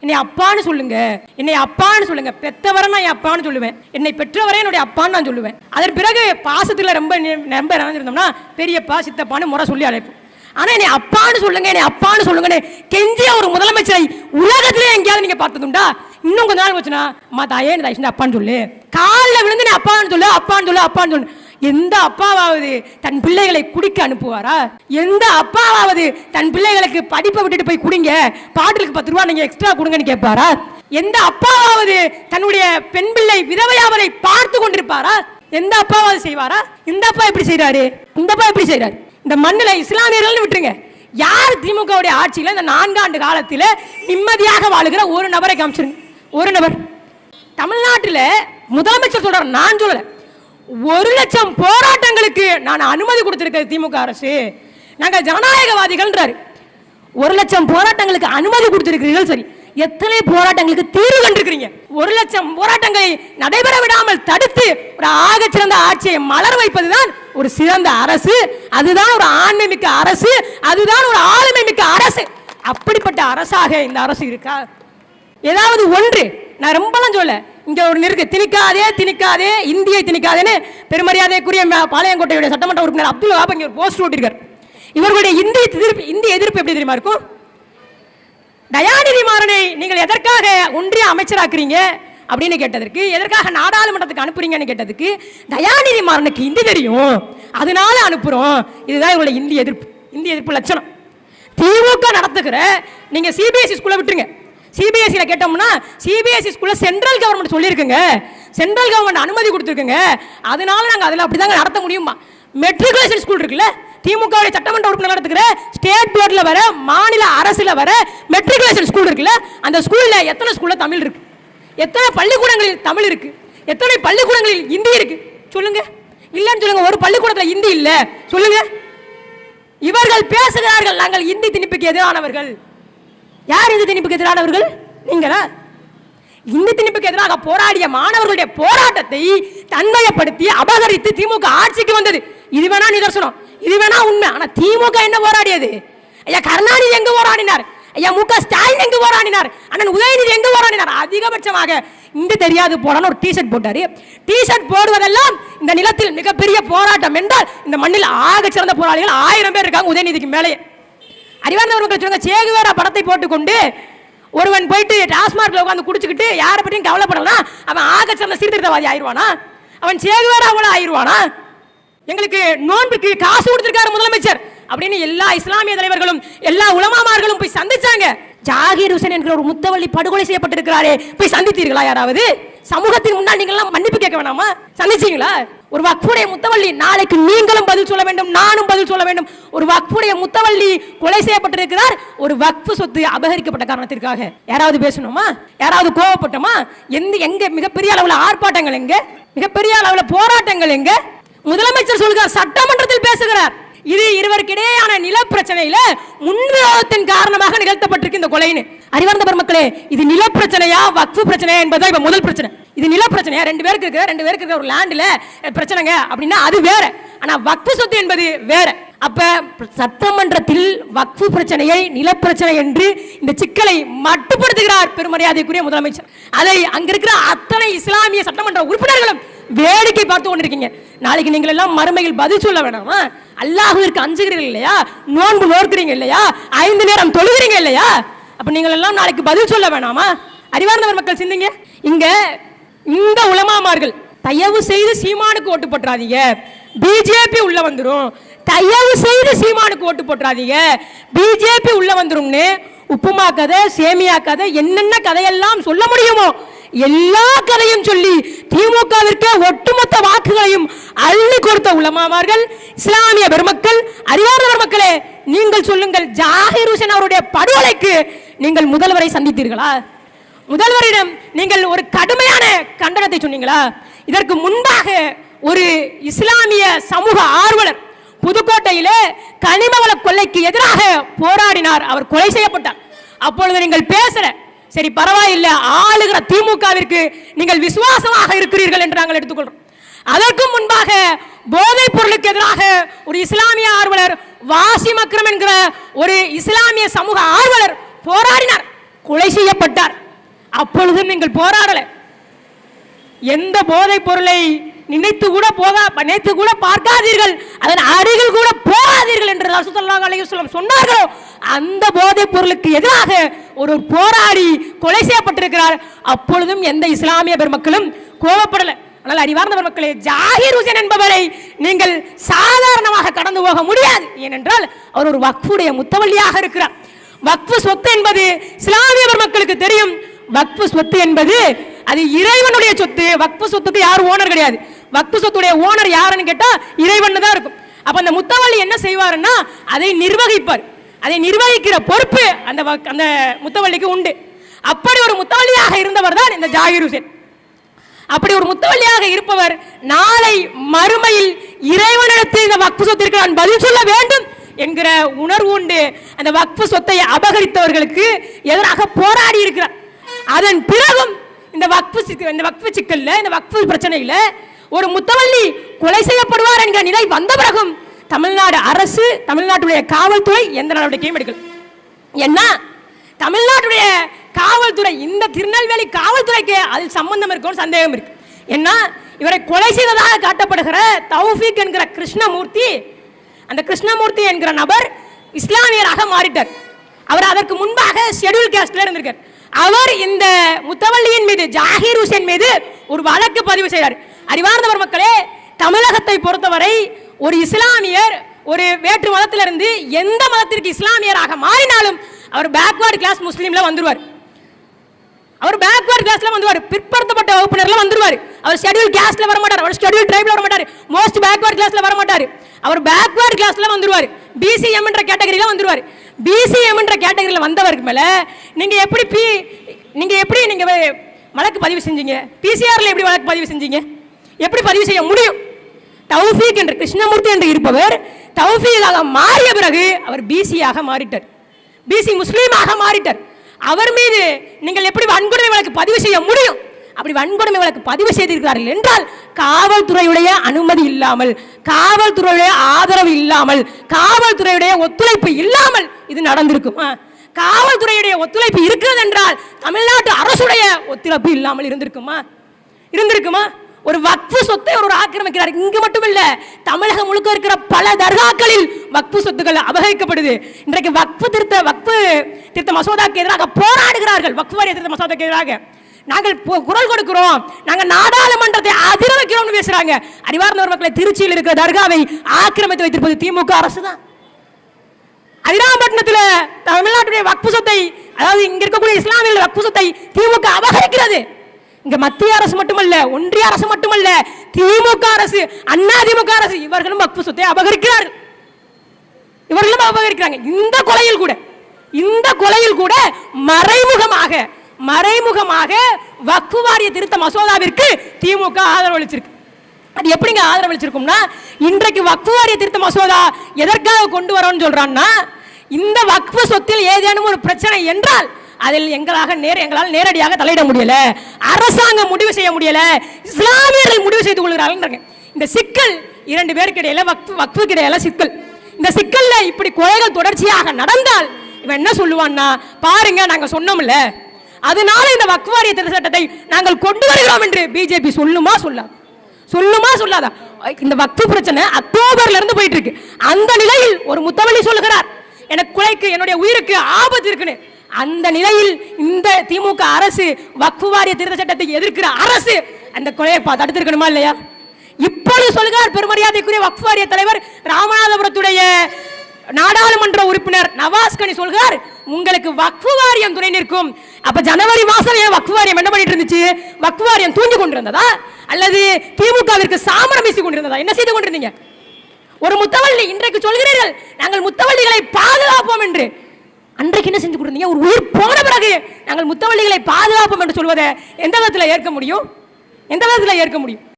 என்னை அப்பான்னு சொல்லுங்க. என்னை அப்பான்னு சொல்லுங்க. பெத்தவரை நான் என் அப்பான்னு சொல்லுவேன். என்னை பெற்றவரே என்னுடைய அப்பான்னு நான் சொல்லுவேன். அதன் பிறகு பாசத்தில் ரொம்ப நெ- ரொம்ப பெரியப்பா சித்தப்பான்னு முறை சொல்லி அழைப்போம். ஆனால் என்னை அப்பான்னு சொல்லுங்க என்னை அப்பான்னு சொல்லுங்கன்னு கெஞ்சிய ஒரு முதலமைச்சரை உலகத்திலே எங்கேயாவது நீங்கள் பார்த்ததுண்டா? இன்னும் கொஞ்ச நாள் போச்சுன்னா அம்மா தாயே என்ன அப்பான்னு சொல்லு. காலில் விழுந்து நீ அப்பான்னு சொல்லு அப்பான்னு சொல்லு அப்பான்னு சொல்லு. எந்த அப்பாவாவது தன் பிள்ளைகளை குடிக்க அனுப்புவாரா? எந்த அப்பாவாவது தன் பிள்ளைகளுக்கு படிப்பை விட்டுட்டு போய் குடிங்க பாட்டிலுக்கு பத்து ரூபா நீங்க எக்ஸ்ட்ரா கொடுங்கன்னு கேட்பாரா? எந்த அப்பாவாவது தன்னுடைய பெண் பிள்ளை விதவையாவதை பார்த்து கொண்டிருப்பாரா? எந்த அப்பாவாவது செய்வாரா? இந்த அப்பா எப்படி செய்யறாரு இந்த அப்பா எப்படி செய்யறாரு இந்த மண்ணில் இஸ்லாமியர்கள்னு விட்டுருங்க. யார் திமுகவுடைய ஆட்சியில் இந்த நான்காண்டு காலத்தில் நிம்மதியாக வாழுகிற ஒரு நபரை காமிச்சிருங்க. ஒரு நபர். தமிழ்நாட்டில் முதலமைச்சர் சொல்றார் நான் சொல்லலை. ஒரு லட்சம் போராட்டங்களுக்கு நான் அனுமதி கொடுத்திருக்கிறது திமுக அரசு. நாங்கள் ஜனநாயகவாதிகள்ன்றாரு. ஒரு லட்சம் போராட்டங்களுக்கு அனுமதி கொடுத்திருக்கிறீர்கள் சரி. எத்தனை போராட்டங்களுக்கு தீர்வு கண்டிருக்கிறீங்க? ஒரு லட்சம் போராட்டங்களை நடைபெற விடாமல் தடுத்து ஒரு ஆக சிறந்த ஆட்சியை மலர் வைப்பதுதான் ஒரு சிறந்த அரசு அதுதான் ஒரு ஆண்மை மிக்க அரசு அதுதான் ஒரு ஆளுமை மிக்க அரசு. அப்படிப்பட்ட அரசாக இந்த அரசு இருக்கா? ஏதாவது ஒன்று. நான் ரொம்பலாம் சொல்ல இங்கே ஒரு இருக்கு திணிக்காதே திணிக்காதே இந்தியை திணிக்காதேன்னு பெருமரியாதைக்குரிய பாளையங்கோட்டையுடைய சட்டமன்ற உறுப்பினர் அப்துல் வஹாப் இங்கே ஒரு போஸ்ட் ஓட்டிருக்கார் இவர்களுடைய இந்திய எதிர்ப்பு இந்திய எதிர்ப்பு எப்படி தெரியுமா இருக்கும்? தயாநிதி மாறனை நீங்கள் எதற்காக ஒன்றிய அமைச்சராக்குறீங்க அப்படின்னு கேட்டதற்கு எதற்காக நாடாளுமன்றத்துக்கு அனுப்புறீங்கன்னு கேட்டதுக்கு தயாநிதி மாறனுக்கு இந்தி தெரியும். அதனால அனுப்புறோம். இதுதான் இவங்களுடைய இந்திய எதிர்ப்பு. இந்திய எதிர்ப்பு லட்சணம். திமுக நடத்துகிற நீங்க சிபிஎஸ்சி ஸ்கூலை விட்டுருங்க. சிபிஎஸ்சியில் கேட்டோம்னா சிபிஎஸ்சி ஸ்கூலில் சென்ட்ரல் கவர்மெண்ட் சொல்லியிருக்குங்க. சென்ட்ரல் கவர்மெண்ட் அனுமதி கொடுத்துருக்குங்க. அதனால நாங்கள் அதில் அப்படி தாங்க நடத்த முடியுமா? மெட்ரிகுலேஷன் ஸ்கூல் இருக்குல்ல திமுகவுடைய சட்டமன்ற உறுப்பினர் நடத்துகிற ஸ்டேட் போர்டில் வர மாநில அரசில் வர மெட்ரிகுலேஷன் ஸ்கூல் இருக்குல்ல அந்த ஸ்கூலில் எத்தனை ஸ்கூலில் தமிழ் இருக்கு? எத்தனை பள்ளிக்கூடங்களில் தமிழ் இருக்கு? எத்தனை பள்ளிக்கூடங்களில் இந்தி இருக்கு? சொல்லுங்க. இல்லைன்னு சொல்லுங்க ஒரு பள்ளிக்கூடத்தில் இந்தி இல்லை. சொல்லுங்க. இவர்கள் பேசுகிறார்கள் நாங்கள் இந்தி திணிப்புக்கு எதிரானவர்கள். யார் இந்த திணிப்புக்கு எதிரானவர்கள் நீங்களா? இந்த திணிப்புக்கு எதிராக போராடிய மாணவர்களுடைய போராட்டத்தை தன்மையப்படுத்தி அபகரித்து திமுக ஆட்சிக்கு வந்தது. இது வேணா நிதர்சனம். இது வேணா உண்மை. ஆனா திமுக என்ன போராடியது? ஐயா கருணாநிதி எங்க போராடினார்? ஐயா மு க. ஸ்டாலின் எங்க போராடினார்? அண்ணன் உதயநிதி எங்க போராடினார்? அதிகபட்சமாக இந்த தெரியாது போடான்னு ஒரு டிஷர்ட் போட்டாரு. டிஷர்ட் போடுவதெல்லாம் இந்த நிலத்தில் மிகப்பெரிய போராட்டம் என்றால் இந்த மண்ணில் ஆக சிறந்த போராளிகள் ஆயிரம் பேர் இருக்காங்க உதயநிதிக்கு மேலே அறிவார்ந்தவர்கள் சொல்லுங்க சேகுவேரா படத்தை போட்டுக்கொண்டு ஒருவன் போயிட்டு டாஸ்மார்க்ல உட்காந்து குடிச்சுக்கிட்டு யாரை பற்றியும் கவலைப்படலாம் அவன் ஆக சிறந்த சீர்திருத்தவாதி ஆயிடுவானா? அவன் சேகுவேரா போல ஆயிடுவானா? எங்களுக்கு நோன்புக்கு காசு கொடுத்துருக்காரு முதலமைச்சர். அப்படின்னு எல்லா இஸ்லாமிய தலைவர்களும் எல்லா உலமாமார்களும் போய் சந்திச்சாங்க. ஜாகிர் ஹுசேன் என்கிற ஒரு முத்தவள்ளி படுகொலை செய்யப்பட்டிருக்கிறாரே போய் சந்தித்தீர்களா யாராவது? சமூகத்தின் முன்னால் நீங்கள் எல்லாம் மன்னிப்பு கேட்க வேணாமா? சந்திச்சீங்களா? ஒரு வக்ஃபுடைய முத்தவள்ளி நாளைக்கு நீங்களும் பதில் சொல்ல வேண்டும் நானும் பதில் சொல்ல வேண்டும். ஒரு வக்ஃபுடைய முத்தவள்ளி கொலை செய்யப்பட்டிருக்கிறார். ஒரு வக்ஃபு சொத்து அபகரிக்கப்பட்ட காரணத்திற்காக. யாராவது பேசணுமா? யாராவது கோவப்பட்டோமா? எந்த எங்க மிகப்பெரிய அளவில் ஆர்ப்பாட்டங்கள் எங்க? மிகப்பெரிய அளவில் போராட்டங்கள் எங்க? முதலமைச்சர் சொல்கிறார் சட்டமன்றத்தில் பேசுகிறார். இது இருவருக்கிடையேயான நில பிரச்சனையில முன்விரோதத்தின் காரணமாக நிகழ்த்தப்பட்டிருக்கு இந்த கொலைன்னு. அறிவார்ந்த பெருமக்களே இது நில பிரச்சனையா வக்ஃபு பிரச்சனையா என்பதா இப்ப முதல் பிரச்சனை. இது நில பிரச்சனையா ரெண்டு பேருக்கு இருக்கிற ரெண்டு பேருக்கு இருக்கிற ஒரு லேண்ட்ல பிரச்சனைங்க அப்படின்னா அது வேற. ஆனா வக்ஃபு சொத்து என்பது வேற. அப்ப சட்டமன்றத்தில் வக்ஃபு பிரச்சனையை நிலப்பிரச்சனை என்று இந்த சிக்கலை மட்டுப்படுத்துகிறார் பெருமரியாதைக்குரிய முதலமைச்சர். அதை அங்க இருக்கிற அத்தனை இஸ்லாமிய சட்டமன்ற உறுப்பினர்களும் வேடிக்கை பார்த்து கொண்டிருக்கீங்க. நாளைக்கு நீங்கள் எல்லாம் மறுமையில் பதில் சொல்ல வேணாமா. அல்லாஹுவிற்கு அஞ்சுகிறீர்கள் இல்லையா? நோன்பு நோக்கிறீங்க இல்லையா? ஐந்து நேரம் தொழுகிறீங்க இல்லையா? அப்ப நீங்கள் எல்லாம் நாளைக்கு பதில் சொல்ல வேணாமா? அறிவார்ந்தவர் மக்கள் சிந்திங்க. இங்க இந்த உலமாமார்கள் தயவு செய்து சீமானுக்கு ஓட்டு போட்டுறாதீங்க. பிஜேபி உள்ள வந்துடும் தயவு செய்து சீமானுக்கு ஓட்டு போட்டுறாதீங்க. பிஜேபி உள்ள வந்துரும்னு உப்புமா கதை சேமியா கதை என்னென்ன கதையெல்லாம் சொல்ல முடியுமோ எல்லா கதையும் சொல்லி திமுகவிற்கு ஒட்டுமொத்த வாக்குகளையும் அள்ளி கொடுத்த உலமாமார்கள் இஸ்லாமிய பெருமக்கள் அறிவார்ந்த பெருமக்களே நீங்கள் சொல்லுங்கள் ஜாகிர் ஹுசேன் அவருடைய படுகொலைக்கு நீங்கள் முதல்வரை சந்தித்தீர்களா? முதல்வரிடம் நீங்கள் ஒரு கடுமையான கண்டனத்தை சொன்னீங்களா? இதற்கு முன்பாக ஒரு இஸ்லாமிய சமூக ஆர்வலர் புதுக்கோட்டையிலே கனிமவள கொள்ளைக்கு எதிராக போராடினார். அவர் கொலை செய்யப்பட்டார். அப்பொழுது நீங்கள் பேசல சரி பரவாயில்லை ஆளுகிற திமுகவிற்கு நீங்கள் விசுவாசமாக இருக்கிறீர்கள் என்று நாங்கள் எடுத்துக்கொள்றோம். அதற்கு முன்பாக போதைப் பொருளுக்கு எதிராக ஒரு இஸ்லாமிய ஆர்வலர் வாசிம் அக்ரம் என்கிற ஒரு இஸ்லாமிய சமூக ஆர்வலர் போராடினார் கொலை செய்யப்பட்டார். அப்பொழுதும் நீங்கள் போராடல. எந்த போதைப் பொருளை நினைத்து கூட போகா நினைத்து கூட பார்க்காதீர்கள். அதன் அருகில் கூட போகாதீர்கள் என்று ரசூலுல்லாஹி அலைஹி வஸல்லம் சொன்னார்களோ? அந்த போதைப் பொருளுக்கு எதிராக ஒரு போராடி கொலை செய்யப்பட்டிருக்கிறார். அப்பொழுதும் எந்த இஸ்லாமிய பெருமக்களும் கோபப்படல. ஆனால் அறிவார்ந்த பெருமக்களே ஜாகிர் ஹுசேன் என்பவரை நீங்கள் சாதாரணமாக கடந்து போக முடியாது. ஏனென்றால் அவர் ஒரு வக்ஃபுடைய முத்தவள்ளியாக இருக்கிறார். வக்ஃபு சொத்து என்பது இஸ்லாமிய பெருமக்களுக்கு தெரியும். வக்ஃபு சொத்து என்பது அது இறைவனுடைய சொத்து. வக்ஃபு சொத்துக்கு யாரும் ஓனர் கிடையாது. வக்ஃபு சொத்துடைய ஓனர் யாருன்னு கேட்டா இறைவன் தான் இருக்கும். அப்ப அந்த முத்தவள்ளி என்ன செய்வாருன்னா அதை நிர்வகிப்பார். அதை நிர்வகிக்கிற பொறுப்பு அந்த வக்- அந்த முத்தவள்ளிக்கு உண்டு. அப்படி ஒரு முத்தவள்ளியாக இருந்தவர் தான் இந்த ஜாகிர் ஹுசேன். அப்படி ஒரு முத்தவள்ளியாக இருப்பவர் நாளை மறுமையில் இறைவனிடத்தில் இந்த வக்ஃபு சொத்திற்கு நான் பதில் சொல்ல வேண்டும் என்கிற உணர்வு உண்டு. அந்த வக்ஃபு சொத்தை அபகரித்தவர்களுக்கு எதிராக போராடி இருக்கிறார். அதன் பிறகும் இந்த வக்ஃபு இந்த வக்ஃபு சிக்கல்ல இந்த வக்ஃபு பிரச்சனையில ஒரு முத்தவள்ளி கொலை செய்யப்படுவார் என்கிற நிலை வந்த பிறகும் தமிழ்நாடு அரசு தமிழ்நாட்டுடைய காவல்துறை எந்த நடவடிக்கையும் எடுக்கல. என்ன தமிழ்நாட்டுடைய காவல்துறை இந்த திருநெல்வேலி காவல்துறைக்கு அதில் சம்பந்தம் இருக்கும்னு சந்தேகம் இருக்கு. என்ன இவரை கொலை செய்ததாக காட்டப்படுகிற தௌஃபீக் என்கிற கிருஷ்ணமூர்த்தி அந்த கிருஷ்ணமூர்த்தி என்கிற நபர் இஸ்லாமியராக மாறிட்டார். அவர் அதற்கு முன்பாக ஷெட்யூல் கேஸ்ட்ல இருந்திருக்கார். அவர் இந்த முத்தவள்ளியின் மீது ஜாகிர் ஹுசேன் மீது ஒரு வழக்கு பதிவு செய்தார். அறிவார்ந்தவர் மக்களே தமிழகத்தை பொறுத்தவரை ஒரு இஸ்லாமியர் ஒரு வேற்று மதத்திலிருந்து எந்த மதத்திற்கு இஸ்லாமியராக மாறினாலும் அவர் பேக்வர்ட் கிளாஸ் முஸ்லீம்ல வந்துருவார். அவர் பேக்வர்ட் கிளாஸ்ல வந்துருவார். பிற்படுத்தப்பட்ட வகுப்பினர்ல வந்துருவார். அவர் ஷெட்யூல் கேஸ்ட்ல வர மாட்டார் அவர் ஷெட்யூல் ட்ரைப்ல வர மாட்டார் மோஸ்ட் பேக்வர்ட் கிளாஸ்ல வர மாட்டார் அவர் பேக்வர்ட் கிளாஸ்ல வந்துருவார். பிசிஎம் என்ற கேட்டகரியில வந்துருவார். பிசிஎம் என்ற கேட்டகரியில வந்தவருக்கு மேல நீங்க எப்படி பி நீங்க எப்படி நீங்க வழக்கு பதிவு செஞ்சீங்க? பிசிஆர்ல எப்படி வழக்கு பதிவு செஞ்சீங்க? எப்படி பதிவு செய்ய முடியும்? தௌஃபீக் என்று கிருஷ்ணமூர்த்தி என்று இருப்பவர் தௌஃபீகாக மாறிய பிறகு அவர் பிசியாக மாறிட்டார். பிசி முஸ்லீமாக மாறிட்டார். அவர் மீது நீங்கள் எப்படி வன்கொடுமை வழக்கு பதிவு செய்ய முடியும்? அப்படி வன்கொடுமை வழக்கு பதிவு செய்திருக்கிறார்கள் என்றால் காவல்துறையுடைய அனுமதி இல்லாமல் காவல்துறையுடைய ஆதரவு இல்லாமல் காவல்துறையுடைய ஒத்துழைப்பு இல்லாமல் இது நடந்திருக்கும். ஆ. காவல்துறையுடைய ஒத்துழைப்பு இருக்கிறது என்றால் தமிழ்நாட்டு அரசுடைய ஒத்துழைப்பு இல்லாமல் இருந்திருக்குமா? இருந்திருக்குமா? ஒரு வக்ஃபு சொத்தை ஒரு ஆக்கிரமிக்கிறார். இங்கு மட்டும் இல்ல தமிழகம் முழுக்க இருக்கிற பல தர்காக்களில் வக்ஃபு சொத்துக்கள் அபகரிக்கப்படுது. இன்றைக்கு வக்ஃபு திருத்த வக்ஃபு திருத்த மசோதாக்கு எதிராக போராடுகிறார்கள். வக்ஃபு வாரிய திருத்த மசோதாக்கு எதிராக. நாங்கள் பு- குரல் கொடுக்கிறோம். நாங்கள் நாடாளுமன்றத்தை அதிர வைக்கிறோம்னு பேசுறாங்க. அறிவார்ந்தவர் மக்களை திருச்சியில் இருக்கிற தர்காவை ஆக்கிரமித்து வைத்திருப்பது திமுக அரசு தான் அதிராம்பட்டினத்தில் தமிழ்நாட்டுடைய வக்ஃபு சொத்தை அதாவது இங்க இருக்கக்கூடிய இஸ்லாமியர்கள் வக்ஃபு சொத்தை திமுக அபகரிக்கிறது. இங்க மத்திய அரசு மட்டுமல்ல ஒன்றிய அரசு மட்டுமல்ல திமுக அரசு அண்ணா திமுக அரசு இவர்களும் வக்ஃபு சொத்தை அபகரிக்கிறார்கள். இவர்களும் அபகரிக்கிறாங்க. இந்த கொலையில் கூட இந்த கொலையில் கூட மறைமுகமாக மறைமுகமாக வக்ஃபு வாரிய திருத்த மசோதாவிற்கு திமுக ஆதரவளிச்சிருக்கு அது எப்படிங்க ஆதரவளிச்சிருக்கும்னா இன்றைக்கு வக்ஃபு வாரிய திருத்த மசோதா எதற்காக கொண்டு வரோம்னு சொல்றான்னா இந்த வக்ஃபு சொத்தில் ஏதேனும் ஒரு பிரச்சனை என்றால் அதில் எங்களாக நேர எங்களால் நேரடியாக தலையிட முடியல. அரசாங்கம் முடிவு செய்ய முடியல. இஸ்லாமியர்கள் முடிவு செய்து கொள்கிறார்கள் இந்த சிக்கல் இரண்டு பேருக்கு இடையில வக்ஃபு வக்ஃபுக்கு இடையில சிக்கல். இந்த சிக்கல்ல இப்படி கொலைகள் தொடர்ச்சியாக நடந்தால் இவன் என்ன சொல்லுவான்னா பாருங்க நாங்க சொன்னோம்ல. அதனால இந்த வக்வாரிய வாரிய திருத்த சட்டத்தை நாங்கள் கொண்டு வருகிறோம் என்று பிஜேபி சொல்லுமா சொல்லாது சொல்லுமா சொல்லாதா. இந்த வக்ஃபு பிரச்சனை அக்டோபர்ல இருந்து போயிட்டு இருக்கு. அந்த நிலையில் ஒரு முத்தவழி சொல்லுகிறார். எனக்கு குலைக்கு என்னுடைய உயிருக்கு ஆபத்து இருக்குன்னு. அந்த நிலையில் இந்த திமுக அரசு வக்ஃபு வாரிய திருத்த சட்டத்தை எதிர்க்கிற அரசு அந்த கொலையை தடுத்திருக்கணுமா இல்லையா? இப்பொழுது சொல்கிறார் பெருமரியாதைக்குரிய வக்ஃபு வாரிய தலைவர் ராமநாதபுரத்துடைய நாடாளுமன்ற உறுப்பினர் நவாஸ்கனி சொல்கிறார் உங்களுக்கு வக்ஃபு வாரியம் துணை நிற்கும். அப்ப ஜனவரி மாசம் ஏன் வக்ஃபு வாரியம் என்ன பண்ணிட்டு இருந்துச்சு? வக்ஃபு வாரியம் தூங்கி கொண்டிருந்ததா? அல்லது திமுகவிற்கு சாமரம் வீசி கொண்டிருந்ததா? என்ன செய்து கொண்டிருந்தீங்க? ஒரு முத்தவள்ளி இன்றைக்கு சொல்கிறீர்கள் நாங்கள் முத்தவள்ளிகளை பாதுகாப்போம் என்று. அன்றைக்கு என்ன செஞ்சு கொடுத்தீங்க? ஒரு உயிர் போன பிறகு நாங்கள் முத்தவள்ளிகளை பாதுகாப்போம் என்று சொல்வதை எந்த விதத்தில் ஏற்க முடியும்? எந்த விதத்தில் ஏற்க முடியும்?